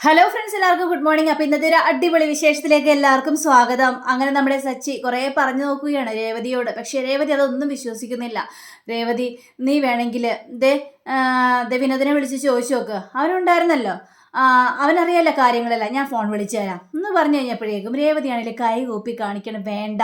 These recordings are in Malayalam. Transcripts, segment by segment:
ഹലോ ഫ്രണ്ട്സ് എല്ലാവർക്കും ഗുഡ് മോർണിംഗ് അപ്പൊ ഇന്നത്തെ ഒരു അടിപൊളി വിശേഷത്തിലേക്ക് എല്ലാവർക്കും സ്വാഗതം. അങ്ങനെ നമ്മുടെ സച്ചി കുറെ പറഞ്ഞു നോക്കുകയാണ് രേവതിയോട്. പക്ഷെ രേവതി അതൊന്നും വിശ്വസിക്കുന്നില്ല. രേവതി നീ വേണമെങ്കിൽ ദേ വിനോദിനെ വിളിച്ച് ചോദിച്ചു നോക്ക്. അവനുണ്ടായിരുന്നല്ലോ. അവനറിയാലോ കാര്യങ്ങളെല്ലാം. ഞാൻ ഫോൺ വിളിച്ചു തരാം. എന്ന് പറഞ്ഞു കഴിഞ്ഞപ്പോഴേക്കും രേവതിയാണെങ്കിൽ കൈ കൂപ്പി കാണിക്കണം വേണ്ട.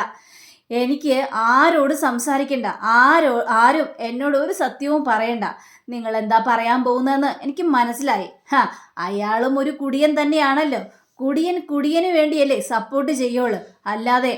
എനിക്ക് ആരോട് സംസാരിക്കണ്ട. ആരോ ആരും എന്നോട് ഒരു സത്യവും പറയണ്ട. നിങ്ങൾ എന്താ പറയാൻ പോകുന്നതെന്ന് എനിക്ക് മനസ്സിലായി. ഹാ അയാളും ഒരു കുടിയൻ തന്നെയാണല്ലോ. കുടിയൻ കുടിയന് വേണ്ടിയല്ലേ സപ്പോർട്ട് ചെയ്യുള്ളൂ. അല്ലാതെ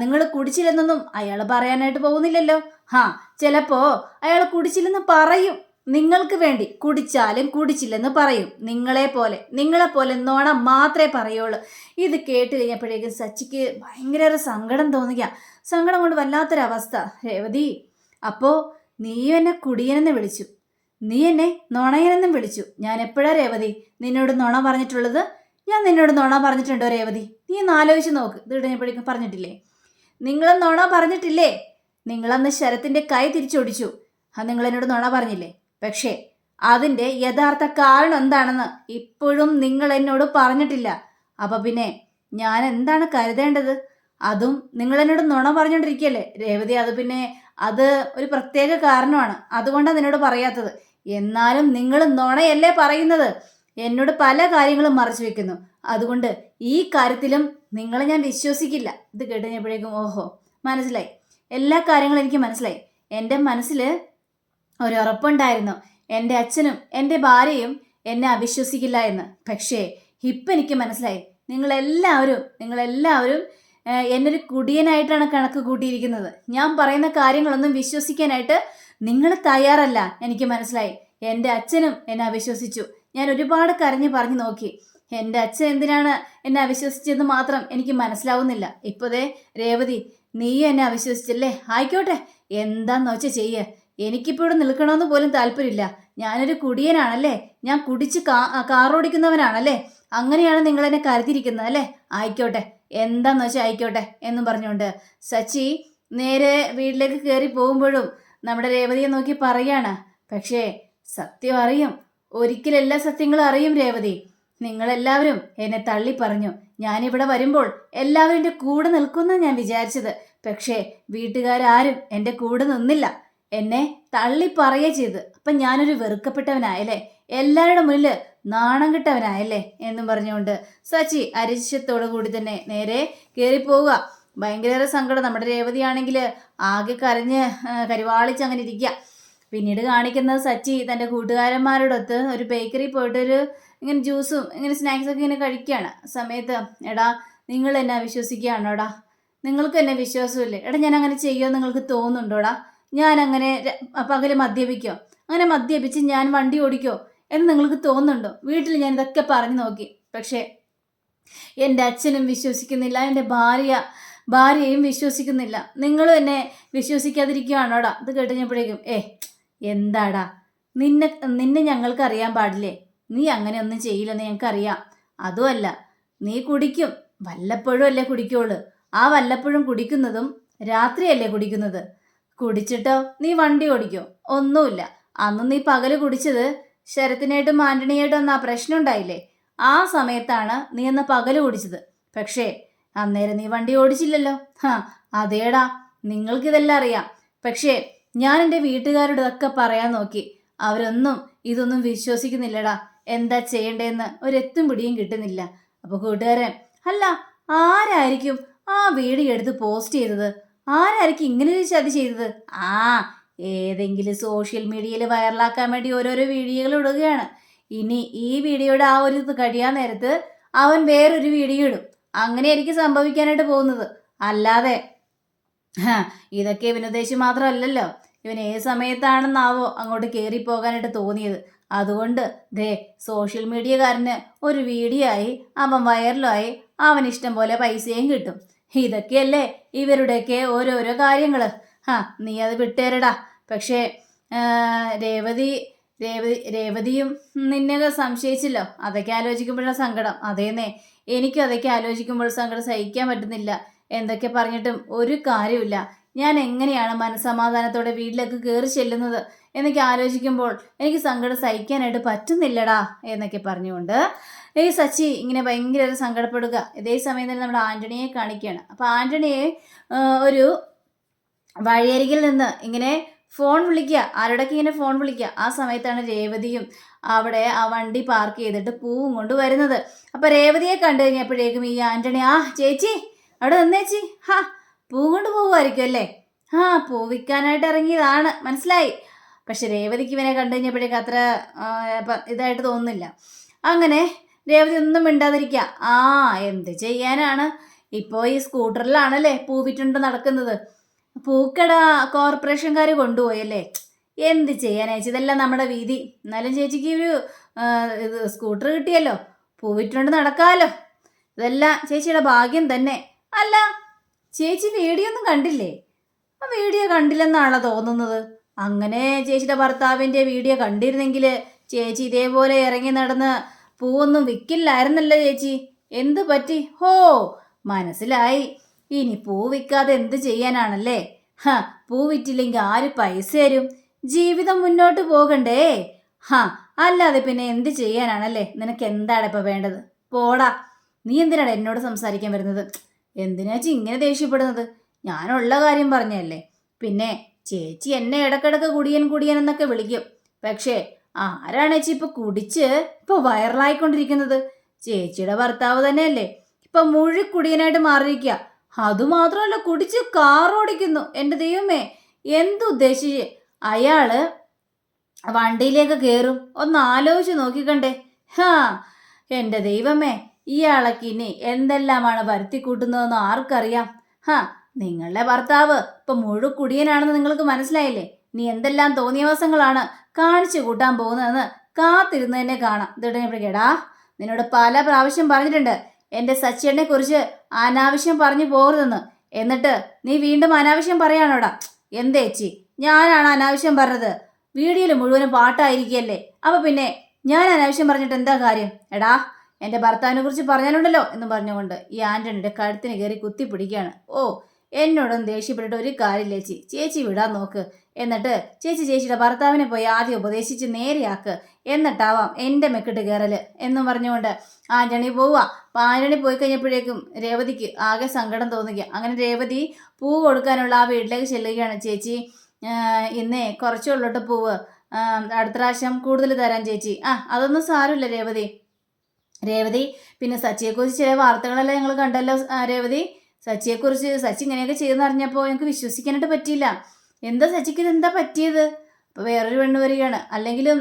നിങ്ങൾ കുടിച്ചില്ലെന്നൊന്നും അയാൾ പറയാനായിട്ട് പോകുന്നില്ലല്ലോ. ഹാ ചിലപ്പോ അയാൾ കുടിച്ചില്ലെന്ന് പറയും. നിങ്ങൾക്ക് വേണ്ടി കുടിച്ചാലും കുടിച്ചില്ലെന്ന് പറയും. നിങ്ങളെ പോലെ നിങ്ങളെ പോലെ നോണ മാത്രമേ പറയുള്ളൂ. ഇത് കേട്ട് കഴിഞ്ഞപ്പോഴേക്കും സച്ചിക്ക് ഭയങ്കര സങ്കടം തോന്നുക സങ്കടം കൊണ്ട് വല്ലാത്തൊരവസ്ഥ. രേവതി അപ്പോ നീയും എന്നെ കുടിയനെന്ന് വിളിച്ചു. നീ എന്നെ നുണയനെന്നും വിളിച്ചു. ഞാൻ എപ്പോഴാ രേവതി? നിന്നോട് നുണ പറഞ്ഞിട്ടുള്ളത്? ഞാൻ നിന്നോട് നുണ പറഞ്ഞിട്ടുണ്ടോ രേവതി? നീ ഒന്ന് ആലോചിച്ച് നോക്ക്. ഇത് ഇടഞ്ഞപ്പോഴേക്കും പറഞ്ഞിട്ടില്ലേ? നിങ്ങളെ നുണ പറഞ്ഞിട്ടില്ലേ? നിങ്ങളന്ന് ശരത്തിന്റെ കൈ തിരിച്ചൊടിച്ചു. അത് നിങ്ങൾ എന്നോട് നുണ പറഞ്ഞില്ലേ? പക്ഷേ അതിന്റെ യഥാർത്ഥ കാരണം എന്താണെന്ന് ഇപ്പോഴും നിങ്ങൾ എന്നോട് പറഞ്ഞിട്ടില്ല. അപ്പൊ പിന്നെ ഞാൻ എന്താണ് കരുതേണ്ടത്? അതും നിങ്ങൾ എന്നോട് നുണ പറഞ്ഞുകൊണ്ടിരിക്കുകയല്ലേ രേവതി അത് പിന്നെ അത് ഒരു പ്രത്യേക കാരണമാണ്. അതുകൊണ്ടാണ് നിന്നോട് പറയാത്തത്. എന്നാലും നിങ്ങൾ നുണയല്ലേ പറയുന്നത്? എന്നോട് പല കാര്യങ്ങളും മറച്ചു വെക്കുന്നു. അതുകൊണ്ട് ഈ കാര്യത്തിലും നിങ്ങളെ ഞാൻ വിശ്വസിക്കില്ല. ഇത് കേട്ടുകഴിഞ്ഞപ്പോഴേക്കും ഓഹോ മനസ്സിലായി. എല്ലാ കാര്യങ്ങളും എനിക്ക് മനസ്സിലായി. എന്റെ മനസ്സിൽ ഒരു ഉറപ്പുണ്ടായിരുന്നു എന്റെ അച്ഛനും എന്റെ ഭാര്യയും എന്നെ അവിശ്വസിക്കില്ല എന്ന്. പക്ഷേ ഇപ്പം എനിക്ക് മനസ്സിലായി. നിങ്ങളെല്ലാവരും നിങ്ങളെല്ലാവരും എന്നൊരു കുടിയനായിട്ടാണ് കണക്ക് കൂട്ടിയിരിക്കുന്നത്. ഞാൻ പറയുന്ന കാര്യങ്ങളൊന്നും വിശ്വസിക്കാനായിട്ട് നിങ്ങൾ തയ്യാറല്ല എനിക്ക് മനസ്സിലായി. എന്റെ അച്ഛനും എന്നെ അവിശ്വസിച്ചു. ഞാൻ ഒരുപാട് കരഞ്ഞു പറഞ്ഞു നോക്കി. എന്റെ അച്ഛൻ എന്തിനാണ് എന്നെ അവിശ്വസിച്ചതെന്ന് മാത്രം എനിക്ക് മനസ്സിലാവുന്നില്ല. ഇപ്പോഴേ രേവതി നീ എന്നെ അവിശ്വസിച്ചല്ലേ? ആയിക്കോട്ടെ. എന്താന്ന് വെച്ചാൽ ചെയ്യ്. എനിക്കിപ്പോൾ ഇവിടെ നിൽക്കണമെന്ന് പോലും താല്പര്യമില്ല. ഞാനൊരു കുടിയനാണല്ലേ? ഞാൻ കുടിച്ച് കാ കാറോടിക്കുന്നവനാണല്ലേ? അങ്ങനെയാണ് നിങ്ങൾ എന്നെ കരുതിയിരിക്കുന്നത് അല്ലേ? ആയിക്കോട്ടെ. എന്താന്ന് വെച്ചാൽ ആയിക്കോട്ടെ എന്നും പറഞ്ഞുകൊണ്ട് സച്ചി നേരെ വീട്ടിലേക്ക് കയറി പോകുമ്പോഴും നമ്മുടെ രേവതിയെ നോക്കി പറയാണ്. പക്ഷേ സത്യം അറിയും. ഒരിക്കലും എല്ലാ സത്യങ്ങളും അറിയും രേവതി. നിങ്ങളെല്ലാവരും എന്നെ തള്ളി പറഞ്ഞു. ഞാനിവിടെ വരുമ്പോൾ എല്ലാവരും എന്റെ കൂടെ നിൽക്കുമെന്നാണ് ഞാൻ വിചാരിച്ചത്. പക്ഷേ വീട്ടുകാരാരും എന്റെ കൂടെ നിന്നില്ല. എന്നെ തള്ളി പറയുക ചെയ്ത്. അപ്പം ഞാനൊരു വെറുക്കപ്പെട്ടവനായല്ലേ? എല്ലാവരുടെ മുന്നിൽ നാണം കിട്ടവനായല്ലേ എന്നും പറഞ്ഞുകൊണ്ട് സച്ചി അരിശത്തോടു കൂടി തന്നെ നേരെ കയറിപ്പോവുക ഭയങ്കര സങ്കടം. നമ്മുടെ രേവതിയാണെങ്കിൽ ആകെ കരഞ്ഞ് കരിവാളിച്ച് അങ്ങനെ ഇരിക്കുക പിന്നീട് കാണിക്കുന്നത് സച്ചി തന്റെ കൂട്ടുകാരന്മാരോടൊത്ത് ഒരു ബേക്കറി പോയിട്ട് ഒരു ഇങ്ങനെ ജ്യൂസും ഇങ്ങനെ സ്നാക്സൊക്കെ ഇങ്ങനെ കഴിക്കുകയാണ് സമയത്ത് എടാ നിങ്ങൾ എന്നെ വിശ്വസിക്കുകയാണോടാ നിങ്ങൾക്ക് എന്നെ വിശ്വാസമില്ലേ? എടാ ഞാൻ അങ്ങനെ ചെയ്യുമോ നിങ്ങൾക്ക് തോന്നുന്നുണ്ടോടാ? ഞാൻ അങ്ങനെ പകൽ മദ്യപിക്കോ? അങ്ങനെ മദ്യപിച്ച് ഞാൻ വണ്ടി ഓടിക്കോ? എന്ന് നിങ്ങൾക്ക് തോന്നുന്നുണ്ടോ? വീട്ടിൽ ഞാൻ ഇതൊക്കെ പറഞ്ഞു നോക്കി. പക്ഷേ എന്റെ അച്ഛനും വിശ്വസിക്കുന്നില്ല എന്റെ ഭാര്യ ഭാര്യയും വിശ്വസിക്കുന്നില്ല. നിങ്ങളും എന്നെ വിശ്വസിക്കാതിരിക്കുകയാണോടാ ഇത് കേട്ടുകഴിഞ്ഞപ്പോഴേക്കും ഏ എന്താടാ? നിന്നെ നിന്നെ ഞങ്ങൾക്ക് അറിയാൻ പാടില്ലേ? നീ അങ്ങനെ ഒന്നും ചെയ്യില്ലെന്ന് ഞങ്ങൾക്കറിയാം. അതുമല്ല നീ കുടിക്കും. വല്ലപ്പോഴും അല്ലേ കുടിക്കുള്ളൂ. ആ വല്ലപ്പോഴും കുടിക്കുന്നതും രാത്രിയല്ലേ കുടിക്കുന്നത്. കുടിച്ചിട്ടോ? നീ വണ്ടി ഓടിക്കോ. ഒന്നുമില്ല. അന്ന് നീ പകൽ കുടിച്ചത് ശരത്തിനായിട്ടും ആന്റണിയായിട്ടും അന്ന് ആ പ്രശ്നം ഉണ്ടായില്ലേ? ആ സമയത്താണ് നീ അന്ന് പകൽ കുടിച്ചത്. പക്ഷേ അന്നേരം നീ വണ്ടി ഓടിച്ചില്ലല്ലോ. ഹാ അതേടാ. നിങ്ങൾക്കിതെല്ലാം അറിയാം. പക്ഷേ ഞാൻ എന്റെ വീട്ടുകാരോടൊക്കെ പറയാൻ നോക്കി. അവരൊന്നും ഇതൊന്നും വിശ്വസിക്കുന്നില്ലടാ. എന്താ ചെയ്യണ്ടേന്ന് ഒരെത്തും പിടിയും കിട്ടുന്നില്ല. അപ്പോൾ കൂട്ടുകാരൻ അല്ല ആരായിരിക്കും ആ വീഡിയോ എടുത്ത് പോസ്റ്റ് ചെയ്തത്? ആരായിരിക്കും ഇങ്ങനെ ഒരു ചതി ചെയ്തത്? ആ ഏതെങ്കിലും സോഷ്യൽ മീഡിയയിൽ വൈറലാക്കാൻ വേണ്ടി ഓരോരോ വീഡിയോകൾ ഇടുകയാണ്. ഇനി ഈ വീഡിയോയുടെ ആ ഒരു കഴിയാൻ നേരത്ത് അവൻ വേറൊരു വീഡിയോ ഇടും. അങ്ങനെയായിരിക്കും സംഭവിക്കാനായിട്ട് പോകുന്നത്. അല്ലാതെ ഇതൊക്കെ ഇവനുദ്ദേശം മാത്രമല്ലല്ലോ. ഇവൻ ഏത് സമയത്താണെന്നാവോ അങ്ങോട്ട് കയറി പോകാനായിട്ട് തോന്നിയത്. അതുകൊണ്ട് ദേ സോഷ്യൽ മീഡിയക്കാരന് ഒരു വീഡിയോ ആയി അവൻ വൈറലായി അവൻ ഇഷ്ടം പോലെ പൈസയും കിട്ടും. ഇതൊക്കെയല്ലേ ഇവരുടെയൊക്കെ ഓരോരോ കാര്യങ്ങൾ ആ നീ അത് വിട്ടേരടാ. പക്ഷേ രേവതി രേവതി രേവതിയും നിന്നെ സംശയിച്ചല്ലോ. അതൊക്കെ ആലോചിക്കുമ്പോഴാണ് സങ്കടം. അതേന്നേ എനിക്കും അതൊക്കെ ആലോചിക്കുമ്പോൾ സങ്കടം സഹിക്കാൻ പറ്റുന്നില്ല. എന്തൊക്കെ പറഞ്ഞിട്ടും ഒരു കാര്യമില്ല ഞാൻ എങ്ങനെയാണ് മനസമാധാനത്തോടെ വീട്ടിലേക്ക് കയറി ചെല്ലുന്നത് എന്നൊക്കെ ആലോചിക്കുമ്പോൾ എനിക്ക് സങ്കടം സഹിക്കാനായിട്ട് പറ്റുന്നില്ലടാ എന്നൊക്കെ പറഞ്ഞുകൊണ്ട് ഏയ് സച്ചി ഇങ്ങനെ ഭയങ്കര സങ്കടപ്പെടുക. ഇതേ സമയം തന്നെ നമ്മുടെ ആന്റണിയെ കാണിക്കുകയാണ്. അപ്പോൾ ആന്റണിയെ ഒരു വഴിയരികിൽ നിന്ന് ഇങ്ങനെ ഫോൺ വിളിക്കുക. ആരോടൊക്കെ ഇങ്ങനെ ഫോൺ വിളിക്കുക. ആ സമയത്താണ് രേവതിയും അവിടെ ആ വണ്ടി പാർക്ക് ചെയ്തിട്ട് പൂവും കൊണ്ട് വരുന്നത്. അപ്പോൾ രേവതിയെ കണ്ടു കഴിഞ്ഞപ്പോഴേക്കും ഈ ആന്റണി ആ ചേച്ചി അവിടെ നിന്നേച്ചി ഹാ പൂ കൊണ്ട് പോകുമായിരിക്കും അല്ലേ? ആ പൂ വിൽക്കാനായിട്ട് ഇറങ്ങിയതാണ്. മനസ്സിലായി? പക്ഷെ രേവതിക്ക് ഇവനെ കണ്ടു കഴിഞ്ഞപ്പോഴേക്കും അത്ര ഇതായിട്ട് തോന്നുന്നില്ല. അങ്ങനെ രേവതി ഒന്നും മിണ്ടാതിരിക്കുക ആ എന്ത് ചെയ്യാനാണ്? ഇപ്പോൾ ഈ സ്കൂട്ടറിലാണല്ലേ പൂ വിറ്റുകൊണ്ട് നടക്കുന്നത്. പൂക്കട കോർപ്പറേഷൻകാർ കൊണ്ടുപോയല്ലേ എന്ത് ചേച്ചി? ഇതെല്ലാം നമ്മുടെ വീതി. എന്നാലും ചേച്ചിക്ക് ഒരു ഇത് സ്കൂട്ടർ കിട്ടിയല്ലോ. പൂവിറ്റുണ്ട് നടക്കാമല്ലോ ഇതെല്ലാം ചേച്ചിയുടെ ഭാഗ്യം തന്നെ. അല്ല ചേച്ചി വീഡിയോ ഒന്നും കണ്ടില്ലേ? ആ വീഡിയോ കണ്ടില്ലെന്നാണോ തോന്നുന്നത്? അങ്ങനെ ചേച്ചിയുടെ ഭർത്താവിന്റെ വീഡിയോ കണ്ടിരുന്നെങ്കിൽ ചേച്ചി ഇതേപോലെ ഇറങ്ങി നടന്ന് പൂവൊന്നും വിൽക്കില്ലായിരുന്നല്ലോ ചേച്ചി. എന്ത് പറ്റി? ഹോ മനസ്സിലായി. ഇനി പൂ വിൽക്കാതെ എന്ത് ചെയ്യാനാണല്ലേ? ഹ പൂ വിറ്റില്ലെങ്കിൽ ആര് പൈസ തരും? ജീവിതം മുന്നോട്ട് പോകണ്ടേ? ഹ അല്ലാതെ പിന്നെ എന്ത് ചെയ്യാനാണല്ലേ? നിനക്ക് എന്താണ് ഇപ്പൊ വേണ്ടത്? പോടാ. നീ എന്തിനാണ് എന്നോട് സംസാരിക്കാൻ വരുന്നത്? എന്തിനാ ചേച്ചി ഇങ്ങനെ ദേഷ്യപ്പെടുന്നത്? ഞാനുള്ള കാര്യം പറഞ്ഞല്ലേ. പിന്നെ ചേച്ചി എന്നെ ഇടക്കിടക്ക് കുടിയൻ കുടിയൻ എന്നൊക്കെ വിളിക്കും. പക്ഷേ ആരാണ് ചേച്ചി ഇപ്പൊ കുടിച്ച് ഇപ്പൊ വൈറലായിക്കൊണ്ടിരിക്കുന്നത്? ചേച്ചിയുടെ ഭർത്താവ് തന്നെയല്ലേ. ഇപ്പൊ മുഴുക്കുടിയനായിട്ട് മാറിയിരിക്കുക അതുമാത്രമല്ല കുടിച്ച് കാർ ഓടിക്കുന്നു എന്റെ ദൈവമേ എന്തുദ്ദേശിച്ച് അയാൾ വണ്ടിയിലേക്ക് കയറും ഒന്ന് ആലോചിച്ച് നോക്കിക്കണ്ടേ. ഹാ എന്റെ ദൈവമേ. ഇയാളൊക്കെ ഇനി എന്തെല്ലാമാണ് വരുത്തി കൂട്ടുന്നതെന്ന് ആർക്കറിയാം? ഹാ നിങ്ങളുടെ ഭർത്താവ് ഇപ്പൊ മുഴുക്കുടിയനാണെന്ന് നിങ്ങൾക്ക് മനസ്സിലായില്ലേ? നീ എന്തെല്ലാം തോന്നിയവസങ്ങളാണ് കാണിച്ചു കൂട്ടാൻ പോകുന്നതെന്ന് കാത്തിരുന്ന് തന്നെ കാണാം ഇതിടനെപ്പോഴേടാ നിന്നോട് പല പ്രാവശ്യം പറഞ്ഞിട്ടുണ്ട്. എന്റെ സച്ചിനെ കുറിച്ച് അനാവശ്യം പറഞ്ഞു പോകരുതെന്ന് എന്നിട്ട് നീ വീണ്ടും അനാവശ്യം പറയാനോടാ? എന്തേച്ചി ഞാനാണ് അനാവശ്യം പറഞ്ഞത്. വീഡിയോയിൽ മുഴുവനും പാട്ടായിരിക്കുകയല്ലേ? അപ്പൊ പിന്നെ ഞാൻ അനാവശ്യം പറഞ്ഞിട്ട് എന്താ കാര്യം? എടാ എന്റെ ഭർത്താവിനെ കുറിച്ച് പറഞ്ഞാലുണ്ടല്ലോ എന്ന് പറഞ്ഞുകൊണ്ട് ഈ ആന്റണിയുടെ കഴുത്തിന് കയറി കുത്തിപ്പിടിക്കുകയാണ് ഓ എന്നോടൊന്നും ദേഷ്യപ്പെട്ടിട്ട് ഒരു കാര്യമില്ല ചേച്ചി. ചേച്ചി വിടാൻ നോക്ക്. എന്നിട്ട് ചേച്ചി ചേച്ചിയുടെ ഭർത്താവിനെ പോയി ആദ്യം ഉപദേശിച്ച് നേരെയാക്ക്. എന്നിട്ടാവാം എന്റെ മെക്കിട്ട് കയറൽ എന്നും പറഞ്ഞുകൊണ്ട് ആന്റണി പോവുക. അപ്പം ആന്റണി പോയി കഴിഞ്ഞപ്പോഴേക്കും രേവതിക്ക് ആകെ സങ്കടം തോന്നുക അങ്ങനെ രേവതി പൂ കൊടുക്കാനുള്ള ആ വീട്ടിലേക്ക് ചെല്ലുകയാണ്. ചേച്ചി ഇന്നേ കുറച്ചേ ഉള്ളോട്ട് പൂവ്. അടുത്ത പ്രാവശ്യം കൂടുതൽ തരാൻ ചേച്ചി. ആ അതൊന്നും സാരമില്ല രേവതി. രേവതി പിന്നെ സച്ചിയെക്കുറിച്ച് ചില വാർത്തകളെല്ലാം ഞങ്ങൾ കണ്ടല്ലോ രേവതി. സച്ചിയെക്കുറിച്ച് സച്ചി ഇങ്ങനെയൊക്കെ ചെയ്തെന്ന് അറിഞ്ഞപ്പോൾ ഞങ്ങൾക്ക് വിശ്വസിക്കാനായിട്ട് പറ്റിയില്ല. എന്താ സച്ചിക്ക് ഇതെന്താ പറ്റിയത്? അപ്പോൾ വേറൊരു പെണ്ണ് വരികയാണ്. അല്ലെങ്കിലും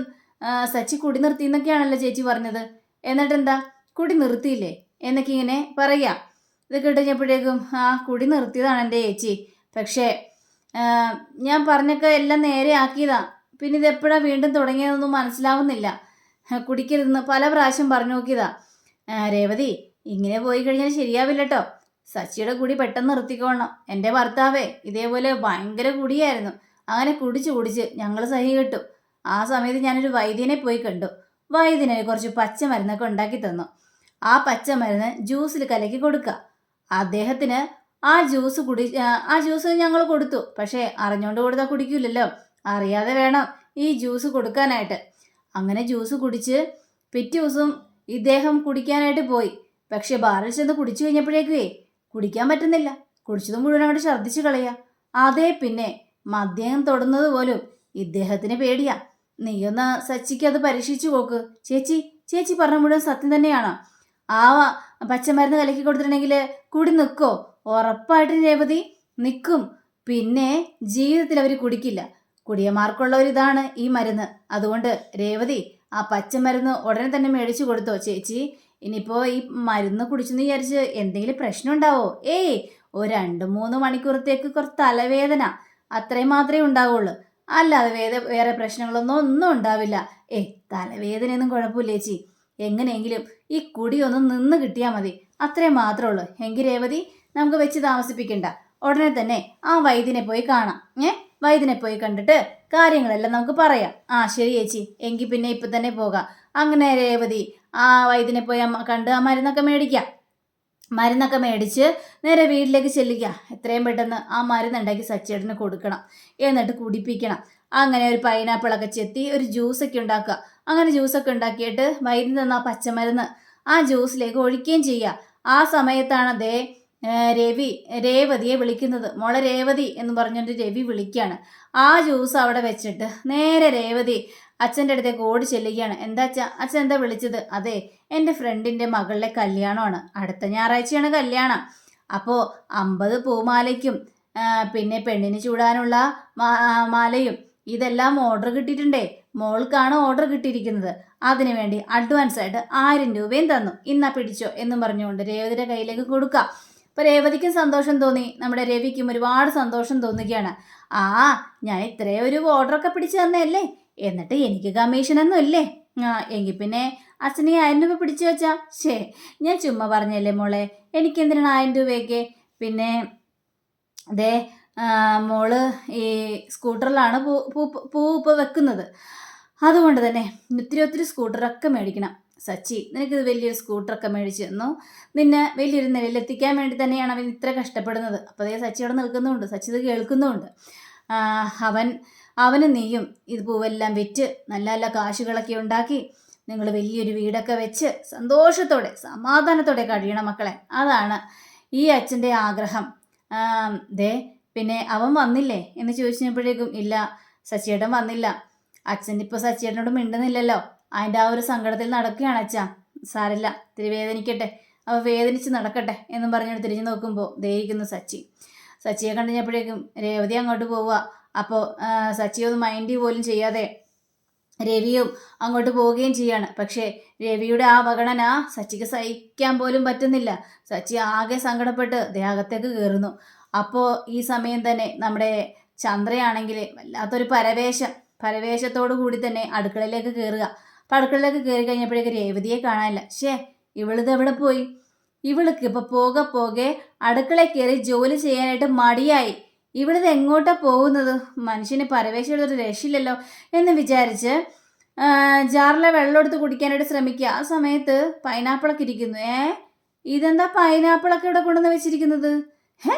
സച്ചി കുടി നിർത്തി എന്നൊക്കെയാണല്ലോ ചേച്ചി പറഞ്ഞത്. എന്നിട്ട് എന്താ കുടി നിർത്തിയില്ലേ? എന്നൊക്കെ ഇങ്ങനെ പറയാം. ഇത് കേട്ടുകഴിഞ്ഞപ്പോഴേക്കും ആ കുടി നിർത്തിയതാണ് എന്റെ ചേച്ചി. പക്ഷേ ഞാൻ പറഞ്ഞൊക്കെ എല്ലാം നേരെ ആക്കിയതാ. പിന്നെ ഇത് എപ്പോഴാണ് വീണ്ടും തുടങ്ങിയതൊന്നും മനസ്സിലാവുന്നില്ല. കുടിക്കരുതെന്ന് പല പ്രാവശ്യം പറഞ്ഞു നോക്കിയതാ. രേവതി ഇങ്ങനെ പോയി കഴിഞ്ഞാൽ ശരിയാവില്ല കേട്ടോ സച്ചിയുടെ കുടി പെട്ടെന്ന് നിർത്തിക്കോണം എന്റെ ഭർത്താവേ ഇതേപോലെ ഭയങ്കര കുടിയായിരുന്നു. അങ്ങനെ കുടിച്ച് കുടിച്ച് ഞങ്ങൾ സഹി കിട്ടു. ആ സമയത്ത് ഞാനൊരു വൈദ്യനെ പോയി കണ്ടു. വൈദ്യനെ കുറച്ച് പച്ചമരുന്നൊക്കെ ഉണ്ടാക്കി തന്നു. ആ പച്ചമരുന്ന് ജ്യൂസിൽ കലക്കി കൊടുക്കുക അദ്ദേഹത്തിന് ആ ജ്യൂസ് കുടി ആ, ജ്യൂസ് ഞങ്ങൾ കൊടുത്തു. പക്ഷേ അറിഞ്ഞുകൊണ്ട് കൊടുത്താൽ കുടിക്കില്ലല്ലോ അറിയാതെ വേണം ഈ ജ്യൂസ് കൊടുക്കാനായിട്ട്. അങ്ങനെ ജ്യൂസ് കുടിച്ച് പിറ്റേ ദിവസം ഇദ്ദേഹം കുടിക്കാനായിട്ട് പോയി. പക്ഷെ ബാറിൽ ചെന്ന് കുടിച്ചു കഴിഞ്ഞപ്പോഴേക്കുവേ കുടിക്കാൻ പറ്റുന്നില്ല. കുടിച്ചത് മുഴുവൻ അങ്ങോട്ട് ഛർദ്ദിച്ച് കളയുക അതേ പിന്നെ മദ്യം തൊടുന്നത് പോലും ഇദ്ദേഹത്തിന് പേടിയാ. നീയൊന്ന് സച്ചിക്ക് അത് പരീക്ഷിച്ചു നോക്ക്. ചേച്ചി ചേച്ചി പറഞ്ഞ മുഴുവൻ സത്യം തന്നെയാണ്. ആ പച്ചമരുന്ന് കലക്കി കൊടുത്തിട്ടുണ്ടെങ്കിൽ കൂടി നിൽക്കോ ഉറപ്പായിട്ട് രേവതി നിൽക്കും പിന്നെ ജീവിതത്തിൽ അവർ കുടിക്കില്ല. കുടിയന്മാർക്കുള്ള ഒരു ഇതാണ് ഈ മരുന്ന്. അതുകൊണ്ട് രേവതി ആ പച്ചമരുന്ന് ഉടനെ തന്നെ മേടിച്ചു കൊടുത്തോ ചേച്ചി. ഇനിയിപ്പോൾ ഈ മരുന്ന് കുടിച്ചെന്ന് വിചാരിച്ച് എന്തെങ്കിലും പ്രശ്നം ഉണ്ടാവോ ഏയ് ഒരു രണ്ട് മൂന്ന് മണിക്കൂറത്തേക്ക് കുറച്ച് തലവേദന അത്രയും മാത്രമേ ഉണ്ടാവുള്ളൂ. അല്ലാതെ വേറെ വേറെ പ്രശ്നങ്ങളൊന്നും ഒന്നും ഉണ്ടാവില്ല. ഏയ് തലവേദനയൊന്നും കുഴപ്പമില്ല ചേച്ചി. എങ്ങനെയെങ്കിലും ഈ കുടി ഒന്ന് നിന്ന് കിട്ടിയാൽ മതി. അത്രയും മാത്രമേ ഉള്ളൂ. എങ്കിൽ രേവതി നമുക്ക് വെച്ച് താമസിപ്പിക്കണ്ട. ഉടനെ തന്നെ ആ വൈദ്യനെ പോയി കാണാം. ഏ? വൈദ്യനെ പോയി കണ്ടിട്ട് കാര്യങ്ങളെല്ലാം നമുക്ക് പറയാം. ആ ശരി ചേച്ചി. എങ്കിൽ പിന്നെ ഇപ്പം തന്നെ പോകാം. അങ്ങനെ രേവതി ആ വൈദ്യനെ പോയി കണ്ട് ആ മരുന്നൊക്കെ മേടിക്കാം. മരുന്നൊക്കെ മേടിച്ച് നേരെ വീട്ടിലേക്ക് ചെല്ലുക. എത്രയും പെട്ടെന്ന് ആ മരുന്നുണ്ടാക്കി സച്ചേട്ടന് കൊടുക്കണം. എന്നിട്ട് കുടിപ്പിക്കണം. അങ്ങനെ ഒരു പൈനാപ്പിളൊക്കെ ചെത്തി ഒരു ജ്യൂസൊക്കെ ഉണ്ടാക്കുക. അങ്ങനെ ജ്യൂസൊക്കെ ഉണ്ടാക്കിയിട്ട് വൈദ്യുതി തന്ന ആ പച്ചമരുന്ന് ആ ജ്യൂസിലേക്ക് ഒഴിക്കുകയും ചെയ്യുക. ആ സമയത്താണ് ഏ, രവി രേവതിയെ വിളിക്കുന്നത്. മോളെ രേവതി എന്ന് പറഞ്ഞുകൊണ്ട് രവി വിളിക്കുകയാണ് ആ ജ്യൂസ് അവിടെ വെച്ചിട്ട് നേരെ രേവതി അച്ഛന്റെ അടുത്തേക്ക് ഓടി ചെല്ലുകയാണ്. എന്താ അച്ഛ? അച്ഛൻ എന്താ വിളിച്ചത്? അതെ എന്റെ ഫ്രണ്ടിന്റെ മകളുടെ കല്യാണമാണ്. അടുത്ത ഞായറാഴ്ചയാണ് കല്യാണം. അപ്പോൾ അമ്പത് പൂമാലയ്ക്കും പിന്നെ പെണ്ണിന് ചൂടാനുള്ള മാലയും ഇതെല്ലാം ഓർഡർ കിട്ടിയിട്ടുണ്ടേ. മോൾക്കാണ് ഓർഡർ കിട്ടിയിരിക്കുന്നത്. അതിനു വേണ്ടി അഡ്വാൻസ് ആയിട്ട് ആയിരം രൂപയും തന്നു. ഇന്നാ പിടിച്ചോ എന്ന് പറഞ്ഞുകൊണ്ട് രേവതിയുടെ കയ്യിലേക്ക് കൊടുക്കാം. അപ്പോൾ രേവതിക്കും സന്തോഷം തോന്നി. നമ്മുടെ രവിക്കും ഒരുപാട് സന്തോഷം തോന്നുകയാണ്. ആ ഞാൻ ഇത്രയും ഒരു ഓർഡറൊക്കെ പിടിച്ചു തന്നല്ലേ എന്നിട്ട് എനിക്ക് കമ്മീഷനൊന്നും ഇല്ലേ? ആ എങ്കിൽ പിന്നെ അച്ഛനെ ആയിരം രൂപ പിടിച്ചു വെച്ചാ? ശേ ഞാൻ ചുമ്മാ പറഞ്ഞല്ലേ മോളെ? എനിക്ക് എന്തിനാണ് ആയിരം രൂപയൊക്കെ? പിന്നെ ദേ മോൾ ഈ സ്കൂട്ടറിലാണ് പൂ പൂ പൂ ഇപ്പോൾ വെക്കുന്നത്. അതുകൊണ്ട് തന്നെ ഒത്തിരി ഒത്തിരി സ്കൂട്ടറൊക്കെ മേടിക്കണം. സച്ചി നിനക്കിത് വലിയൊരു സ്കൂട്ടറൊക്കെ മേടിച്ച് തന്നു. നിന്നെ വലിയൊരു നിലയിലെത്തിക്കാൻ വേണ്ടി തന്നെയാണ് അവൻ ഇത്ര കഷ്ടപ്പെടുന്നത്. അപ്പോൾ അതേ സച്ചി അവിടെ നിൽക്കുന്നുമുണ്ട് സച്ചി ഇത് കേൾക്കുന്നുമുണ്ട് അവൻ അവന് നീയും ഇത് പൂവെല്ലാം വിറ്റ് നല്ല നല്ല കാശുകളൊക്കെ ഉണ്ടാക്കി നിങ്ങൾ വലിയൊരു വീടൊക്കെ വെച്ച് സന്തോഷത്തോടെ സമാധാനത്തോടെ കഴിയണം മക്കളെ. അതാണ് ഈ അച്ഛന്റെ ആഗ്രഹം. ദേ പിന്നെ അവൻ വന്നില്ലേ എന്ന് ചോദിച്ചപ്പോഴേക്കും ഇല്ല സച്ചിയേട്ടൻ വന്നില്ല. അച്ഛൻ ഇപ്പോൾ സച്ചിയേട്ടനോട് മിണ്ടുന്നില്ലല്ലോ. അതിന്റെ ആ ഒരു സങ്കടത്തിൽ നടക്കുകയാണ് അച്ഛാ. സാരില്ല ഇത്തിരി വേദനിക്കട്ടെ. അവ വേദനിച്ച് നടക്കട്ടെ എന്നും പറഞ്ഞിട്ട് തിരിഞ്ഞു നോക്കുമ്പോൾ ദേഹിക്കുന്നു സച്ചി. സച്ചിയെ കണ്ടുകഴിഞ്ഞപ്പോഴേക്കും രേവതി അങ്ങോട്ട് പോവുക അപ്പോൾ സച്ചി ഒന്ന് മൈൻഡ് പോലും ചെയ്യാതെ രവിയും അങ്ങോട്ട് പോവുകയും ചെയ്യാണ്. പക്ഷേ രവിയുടെ ആ അവഗണന സച്ചിക്ക് സഹിക്കാൻ പോലും പറ്റുന്നില്ല. സച്ചി ആകെ സങ്കടപ്പെട്ട് ദേഹത്തേക്ക് കയറുന്നു അപ്പോൾ ഈ സമയം തന്നെ നമ്മുടെ ചന്ദ്രയാണെങ്കിൽ വല്ലാത്തൊരു പരവേശം. പരവേശത്തോടു കൂടി തന്നെ അടുക്കളയിലേക്ക് കയറുക അപ്പം അടുക്കളയിലേക്ക് കയറി കഴിഞ്ഞപ്പോഴേക്ക് രേവതിയെ കാണാനില്ല. ഷേ ഇവളിത് എവിടെ പോയി? ഇവൾക്ക് ഇപ്പോൾ പോക പോകെ അടുക്കളയിൽ കയറി ജോലി ചെയ്യാനായിട്ട് മടിയായി. ഇവളിത് എങ്ങോട്ടാ പോകുന്നത്? മനുഷ്യന് പരവേശയുടെ ഒരു രക്ഷയില്ലല്ലോ എന്ന് വിചാരിച്ച് ജാറിലെ വെള്ളം എടുത്ത് കുടിക്കാനായിട്ട് ശ്രമിക്കുക. ആ സമയത്ത് പൈനാപ്പിളൊക്കെ ഇരിക്കുന്നു. ഏ ഇതെന്താ പൈനാപ്പിളൊക്കെ ഇവിടെ കൊണ്ടുവന്ന് വെച്ചിരിക്കുന്നത്? ഹേ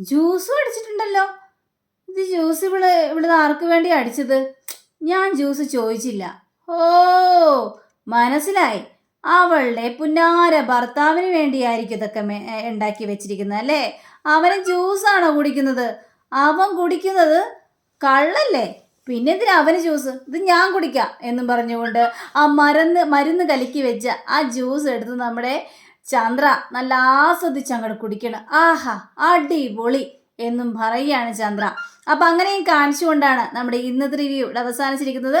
ജ്യൂസും അടിച്ചിട്ടുണ്ടല്ലോ. ഇത് ജ്യൂസ് ഇവൾ ഇവിടുന്ന് ആർക്ക് വേണ്ടി അടിച്ചത്? ഞാൻ ജ്യൂസ് ചോദിച്ചില്ല. ഓ മനസ്സിലായി. അവളുടെ പുന്നാര ഭർത്താവിന് വേണ്ടിയായിരിക്കും ഇതൊക്കെ ഉണ്ടാക്കി വെച്ചിരിക്കുന്നത് അല്ലേ? അവന് ജ്യൂസാണോ കുടിക്കുന്നത്? അവൻ കുടിക്കുന്നത് കള്ളല്ലേ? പിന്നെ എന്തിനാ അവന് ജ്യൂസ് ഇത് ഞാൻ കുടിക്കാം എന്നും പറഞ്ഞുകൊണ്ട് ആ മരുന്ന് മരുന്ന് കലക്കി വെച്ച ആ ജ്യൂസ് എടുത്ത് നമ്മുടെ ചന്ദ്ര നല്ല ആസ്വദിച്ച് അങ്ങോട്ട് കുടിക്കണം. ആഹാ അടിപൊളി എന്നും പറയുകയാണ് ചന്ദ്ര. അപ്പം അങ്ങനെയും കാണിച്ചുകൊണ്ടാണ് നമ്മുടെ ഇന്നത്തെ റിവ്യൂ അവസാനിച്ചിരിക്കുന്നത്.